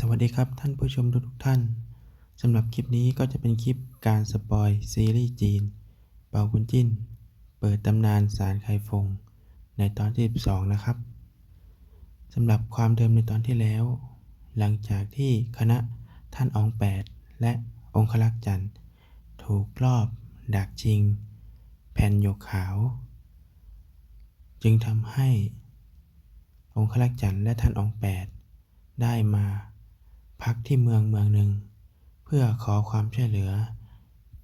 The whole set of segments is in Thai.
สวัสดีครับท่านผู้ชมทุกท่านสำหรับคลิปนี้ก็จะเป็นคลิปการสปอยซีรีส์จีน เป่าบุญจิ้น เปิดตำนานสารไคฟง ในตอนที่ 12 นะครับสำหรับความเดิมในตอนที่แล้ว หลังจากที่คณะท่านอองแปดและองคลักษ์จันทร์ ถูกลอบดักชิง แผ่นหยกขาว จึงทำให้องคลักษ์จันทร์และท่านอองแปดได้มา พักที่เมืองเมืองหนึ่ง เพื่อขอความช่วยเหลือ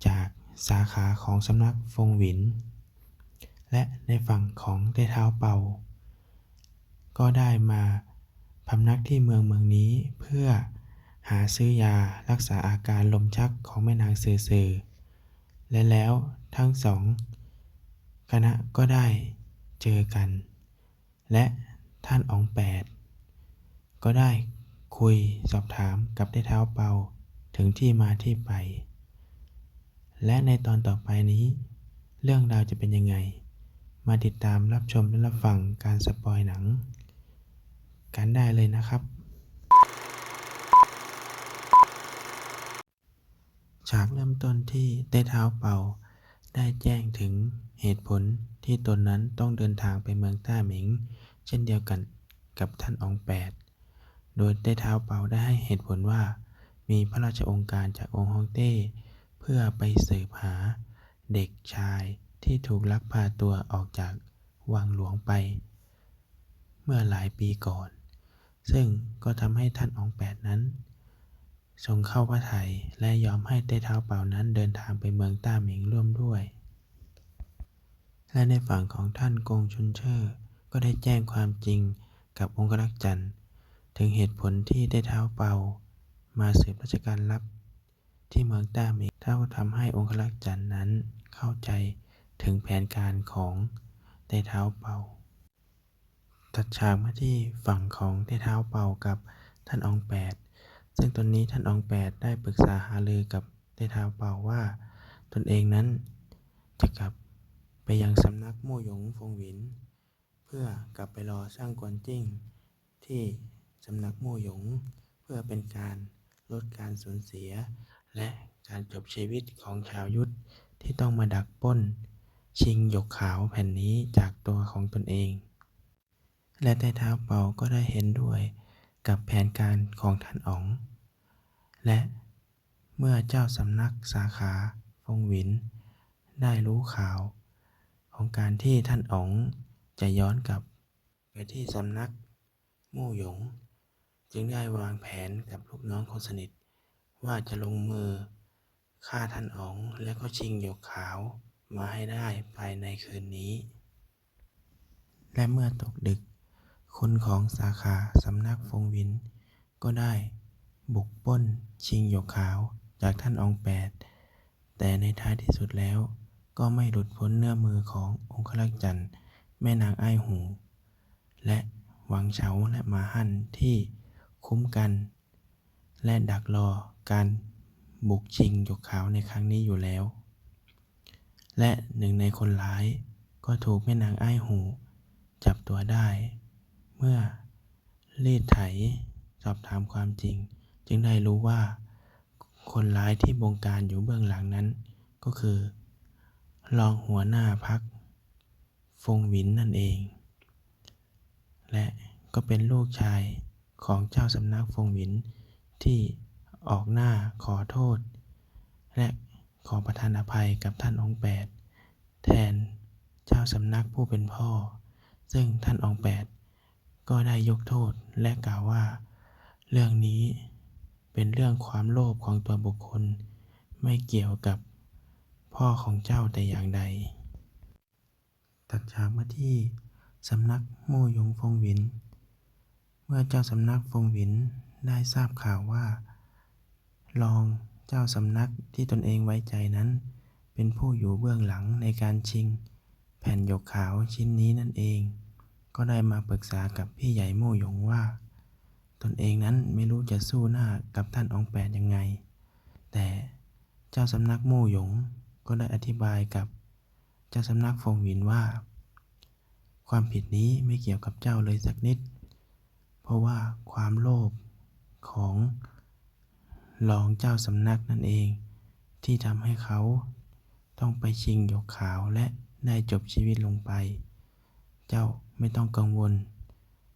จากสาขาของสำนักฟงหวิน และในฝั่งของเต้เท้าเป่า ก็ได้มาพำนักที่เมืองเมืองนี้เพื่อหาซื้อยารักษาอาการลมชักของแม่นางซือซือและแล้วทั้งสองคณะก็ได้เจอกัน และท่านอองแปด ก็ได้ คุยสอบถามกับได้เท้าเปาถึงที่มาที่ไป และในตอนต่อไปนี้ เรื่องราวจะเป็นยังไง มาติดตามรับชมและรับฟังการสปอยหนัง กันได้เลยนะครับ ฉากเริ่มต้นที่ได้เท้าเปาได้แจ้งถึงเหตุผลที่ตนนั้นต้องเดินทางไปเมืองต้าหมิง เช่นเดียวกันกับท่านองแปด โดยได้ท้าวเปาได้ให้เหตุผลว่า มีพระราชองค์การจากองค์ฮ่องเต้ เพื่อไปสืบหาเด็กชายที่ถูกลักพาตัวออกจากวังหลวงไป เมื่อหลายปีก่อน ซึ่งก็ทำให้ท่านองแปดนั้น ทรงเข้าพระทัยและยอมให้เต้เท้าเป่านั้นเดินทางไปเมืองต้าหมิงร่วมด้วย และในฝั่งของท่านกงชุนเชอร์ก็ได้แจ้งความจริงกับองครักษ์จันทร์ ถึงเหตุผลที่ได้เท้าเป่ามาสืบราชการลับที่เมืองต้าหมิงเท่าทำให้องครักษ์จันน์นั้นเข้าใจถึงแผนการของได้เท้าเป่าตัดฉากมาที่ฝั่งของได้เท้าเป่ากับท่านองแปด ซึ่งตอนนี้ท่านองแปดได้ปรึกษาหารือกับได้เท้าเป่าว่า ตนเองนั้นจะกลับไปยังสำนักมู่หยงฟงหวิน เพื่อกลับไปรอสร้างกวนจิ้งที่ สำนักมู่หยง เพื่อเป็นการลดการสูญเสีย และการจบชีวิตของชาวยุทธที่ต้องมาดักป้น ชิงหยกขาวแผ่นนี้จากตัวของตนเอง และใต้เท้าเปาก็ได้เห็นด้วยกับแผนการของท่านอ๋อง และเมื่อเจ้าสำนักสาขาฟงหวิน ได้รู้ข่าว ของการที่ท่านอ๋องจะย้อนกลับไปที่สำนักมู่หยง จึงได้วางแผนกับลูกน้องคนสนิท ว่าจะลงมือฆ่าท่านอ๋องและก็ชิงหยกขาวมาให้ได้ภายในคืนนี้ และเมื่อตกดึก คนของสาขาสำนักฟงวิน ก็ได้บุกปล้นชิงหยกขาวจากท่านองแปด แต่ในท้ายที่สุดแล้ว ก็ไม่หลุดพ้นเนื้อมือขององคลักษ์จันทร์แม่นางไอ้หู และหวังเฉาและมาหั่นที่ คุ้มกัน และดักรอการบุกชิงหยกขาวในครั้งนี้อยู่แล้ว และหนึ่งในคนร้ายก็ถูกแม่นางไอ้ายหู จับตัวได้ เมื่อรีดไถสอบถามความจริง จึงได้รู้ว่า คนร้ายที่บงการอยู่เบื้องหลังนั้น ก็คือ รองหัวหน้าพัก ฟงหวินนั่นเอง และก็เป็นลูกชาย ของเจ้าสำนักฟงหวินที่ออกหน้าขอโทษ และขอประทานอภัยกับท่านองค์แปดแทนเจ้าสำนักผู้เป็นพ่อ ซึ่งท่านองค์แปดก็ได้ยกโทษและกล่าวว่า เรื่องนี้เป็นเรื่องความโลภของตัวบุคคล ไม่เกี่ยวกับพ่อของเจ้าแต่อย่างใด ตัดฉากมาที่สำนักมู่ยงฟงหวิน เมื่อเจ้าสำนักฟงหวินได้ทราบข่าวว่า รองเจ้าสำนักที่ตนเองไว้ใจนั้น เป็นผู้อยู่เบื้องหลังในการชิง แผ่นหยกขาวชิ้นนี้นั่นเอง ก็ได้มาปรึกษากับพี่ใหญ่โม่หยงว่า ตนเองนั้นไม่รู้จะสู้หน้ากับท่านองแปดยังไง แต่เจ้าสำนักโม่หยงก็ได้อธิบายกับเจ้าสำนักฟงหวินว่า ความผิดนี้ไม่เกี่ยวกับเจ้าเลยสักนิด เพราะว่าความโลภของรองเจ้าสำนักนั่นเอง ที่ทำให้เขาต้องไปชิงหยกขาวและได้จบชีวิตลงไป เจ้าไม่ต้องกังวล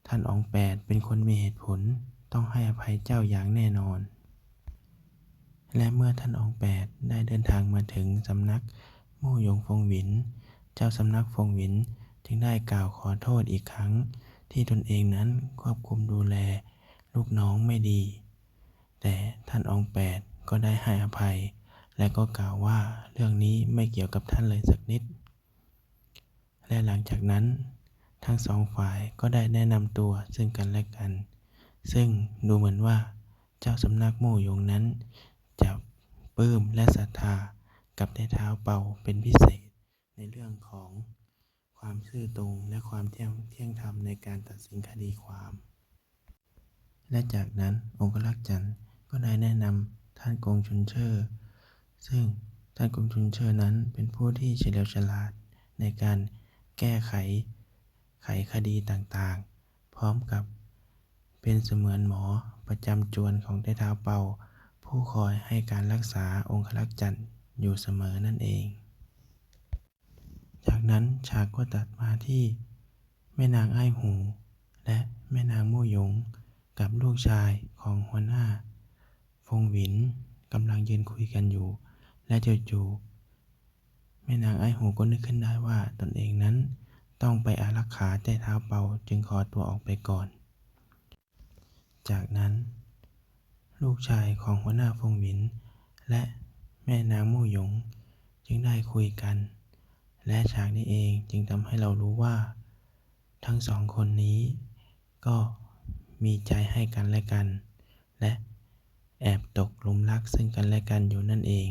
ท่านองแปดเป็นคนมีเหตุผลต้องให้อภัยเจ้าอย่างแน่นอน และเมื่อท่านอองแปดได้เดินทางมาถึงสำนักมู่หยงฟงหวิน เจ้าสำนักฟงหวินจึงได้กล่าวขอโทษอีกครั้ง ที่ตนเองนั้นควบคุมดูแลลูกน้องไม่ดี แต่ท่านองแปดก็ได้ให้อภัย และก็กล่าวว่าเรื่องนี้ไม่เกี่ยวกับท่านเลยสักนิด และหลังจากนั้น ทั้งสองฝ่ายก็ได้แนะนำตัวซึ่งกันและกัน ซึ่งดูเหมือนว่าเจ้าสำนักมู่หยงนั้น จะปลื้มและศรัทธากับได้เท้าเป่าเป็นพิเศษในเรื่องของ ความซื่อตรงและความเที่ยงเที่ยงธรรมในการตัดสินคดีความ และจากนั้นองคลักษ์จันทร์ก็ได้แนะนำท่านกงชุนเชอร์ซึ่งท่านกงชุนเชอร์นั้นเป็นผู้ที่เฉลียวฉลาดในการแก้ไขไขคดีต่างๆ พร้อมกับเป็นเสมือนหมอประจำจวนของได้เท้าเป่า ผู้คอยให้การรักษาองคลักษ์จันทร์อยู่เสมอนั่นเอง จากนั้นฉากก็ตัดมาที่แม่นางไอ้หู และแม่นางมู่หยงกับลูกชายของหัวหน้า ฟงหวินกำลังยืนคุยกันอยู่ และจู่ๆแม่นางไอ้หูก็นึกขึ้นได้ว่าตนเองนั้นต้องไปอารักขาแต่เท้าเปาจึงขอตัวออกไปก่อน จากนั้น ลูกชายของหัวหน้าฟงหวิน และแม่นางมู่หยง จึงได้คุยกัน และฉากนี้เองจึงทำให้เรารู้ว่า ทั้งสองคนนี้ก็มีใจให้กันและกัน และแอบตกหลุมรักซึ่งกันและกันอยู่นั่นเอง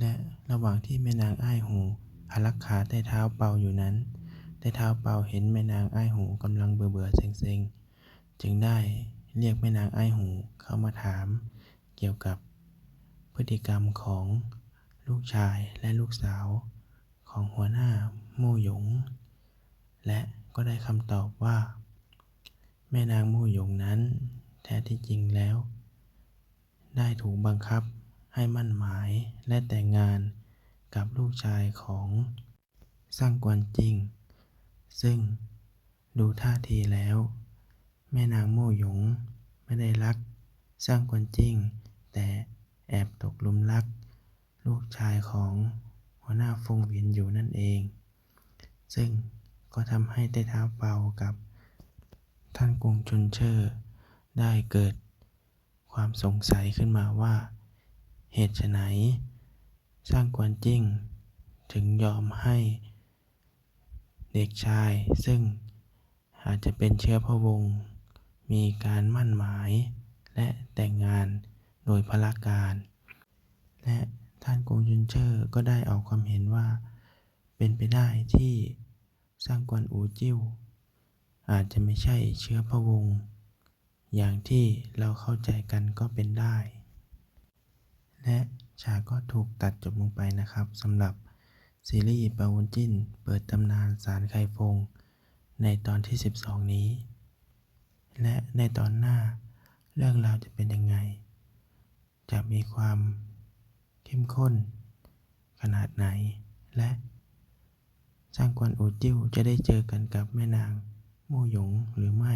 และระหว่างที่แม่นางอ้ายหูอารักขาใต้เท้าเปาอยู่นั้นใต้เท้าเปาเห็นแม่นางอ้ายหูกำลังเบื่อเบื่อเซ็งเซ็งจึงได้เรียกแม่นางอ้ายหูเข้ามาถามเกี่ยวกับ พฤติกรรมของลูกชายและลูกสาวของหัวหน้ามู่หยง และก็ได้คำตอบว่า แม่นางมู่หยงนั้นแท้ที่จริงแล้ว ได้ถูกบังคับให้มั่นหมายและแต่งงานกับลูกชายของสร้างกวนจิง ซึ่งดูท่าทีแล้ว แม่นางมู่หยงไม่ได้รักสร้างกวนจิง แต่ แอบตกหลุมรัก ลูกชายของหัวหน้าฟงหวินอยู่นั่นเอง ซึ่งก็ทำให้ใต้เท้าเปากับท่านกงชุนเชอร์ได้เกิดความสงสัยขึ้นมาว่า เหตุไฉนสร้างกวนจิ้ง ถึงยอมให้เด็กชาย ซึ่งอาจจะเป็นเชื้อพระวงศ์มีการมั่นหมายและแต่งงาน โดยพละการ และท่านกงยุนเชอร์ก็ได้ออกความเห็นว่า เป็นไปได้ที่สร้างกวนอูจิ้ว อาจจะไม่ใช่เชื้อพระวงศ์อย่างที่เราเข้าใจกันก็เป็นได้ และฉากก็ถูกตัดจบลงไปนะครับสำหรับซีรีส์ปาวนจินเปิดตำนานสารไคฟง ในตอนที่ 12 นี้ และในตอนหน้าเรื่องราวจะเป็นยังไง จะมีความเข้มข้น ขนาดไหน และสร้างกวนอูจิ้วจะได้เจอกันกับแม่นางมู่หยงหรือไม่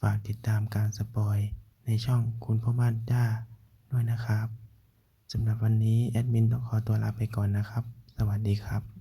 ฝากติดตามการสปอยในช่องคุณพ่อบ้านจ้าด้วยนะครับสำหรับวันนี้แอดมินต้องขอตัวลาไปก่อนนะครับ สวัสดีครับ